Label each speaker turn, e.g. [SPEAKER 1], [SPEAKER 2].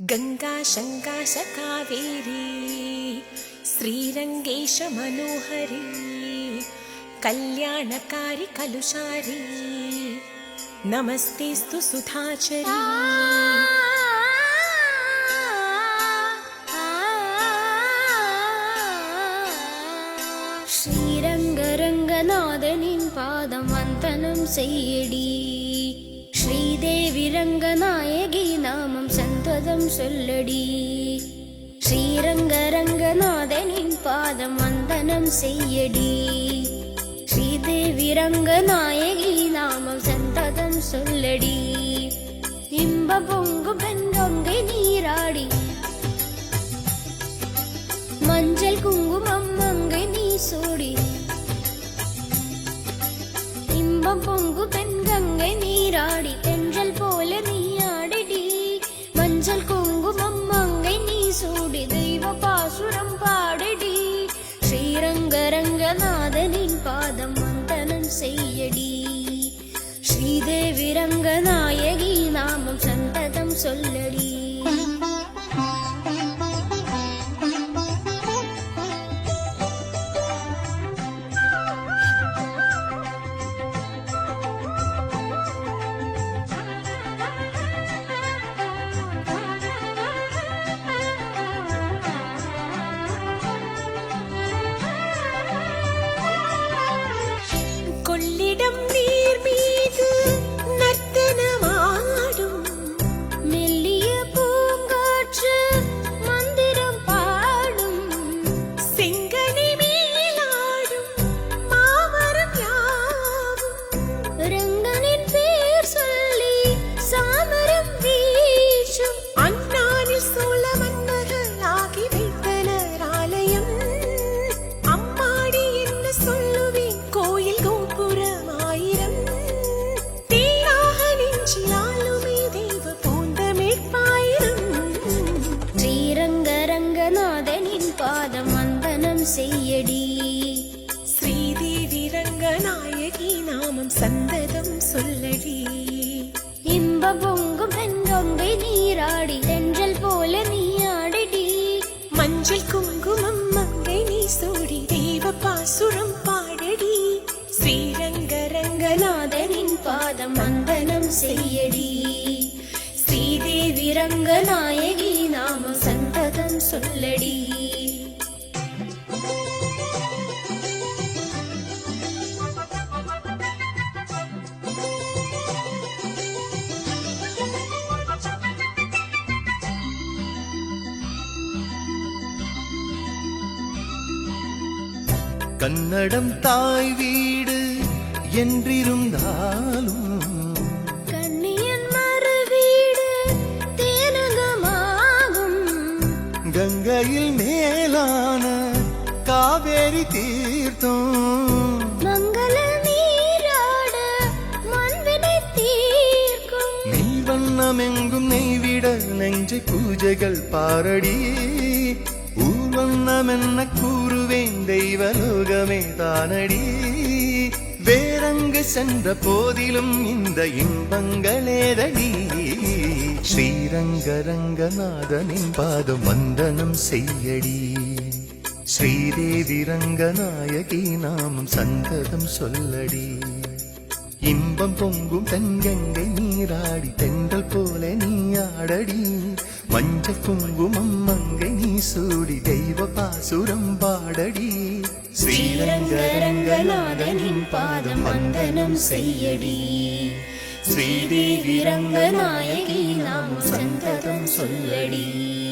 [SPEAKER 1] गङ्गा शङ्काश कावेरी श्रीरङ्गेश मनोहरी कल्याणकारि कलुषारी नमस्तेस्तु सुधाचरी
[SPEAKER 2] श्रीरङ्गरङ्गनादनिं पादमन्तनं सेयडी ஸ்ரீதேவி ரங்கநாயகி நாமம் சந்ததம் சொல்லடி. ஸ்ரீரங்க ரங்கநாதனின் பாதம் வந்தனம் செய்யடி. ஸ்ரீதேவி ரங்கநாயகி நாமம் சந்ததம் சொல்லடி. இம்ப பொங்கு பெண்கொங்கை நீராடி. மஞ்சள் குங்குமம் அங்கை நீ சூடி. இன்பம் பொங்கு பெண் ரங்கநாதனின் பாதம் வந்தனம் செய்யடி. ஸ்ரீதேவி ரங்கநாயகி வந்தனம் செய்யடி.
[SPEAKER 1] ஸ்ரீதேவி ரங்கநாயகி நாமம் சந்ததம் சொல்லடி.
[SPEAKER 2] இன்ப பொங்கும் பெண்கொங்கை நீராடி தென்றல் போல நீ ஆடிடி.
[SPEAKER 1] மஞ்சள் குங்குமம் மங்கை நீ சூடி தேவ பாசுரம் பாடடி. ஸ்ரீரங்க ரங்கநாதனின்
[SPEAKER 2] நாதனின் பாதம் வந்தனம் செய்யடி. ஸ்ரீதேவி ரங்கநாயகி நாம சந்ததம் சொல்லடி.
[SPEAKER 3] கன்னடம் தாய் வீடு என்றிருந்தாலும் கங்கையில் மேலான காவேரி தீர்த்தம்.
[SPEAKER 2] மங்கள நீராட மண்வினை தீர்க்கும்
[SPEAKER 3] நீ வண்ணமெங்கும் நெய்விட நெஞ்சை பூஜைகள் பாரடி. ஊர்வண்ணம் என்ன கூறுவேன்? தெய்வலோகமே தானடி. வேறங்கு சென்ற போதிலும் இந்த இன்பங்களேதடி. ஸ்ரீரங்க ரங்கநாதனின் பாதம் வந்தனம் செய்யடி. ஸ்ரீதேவி ரங்கநாயகி நாமம் சந்ததம் சொல்லடி. இன்பம் பொங்கும் தங்கங்கை நீராடி தென்றல் போல நீ ஆடடி. மஞ்ச குங்குமம் அம்மங்கை நீ சூடி தெய்வ பாசுரம் பாடடி. ஸ்ரீரங்கரங்கநாதனின் பாதம் வந்தனம் செய்யடி. ஸ்ரீதேவி ரங்கநாயகி நாம் சந்ததம் சொல்லடி.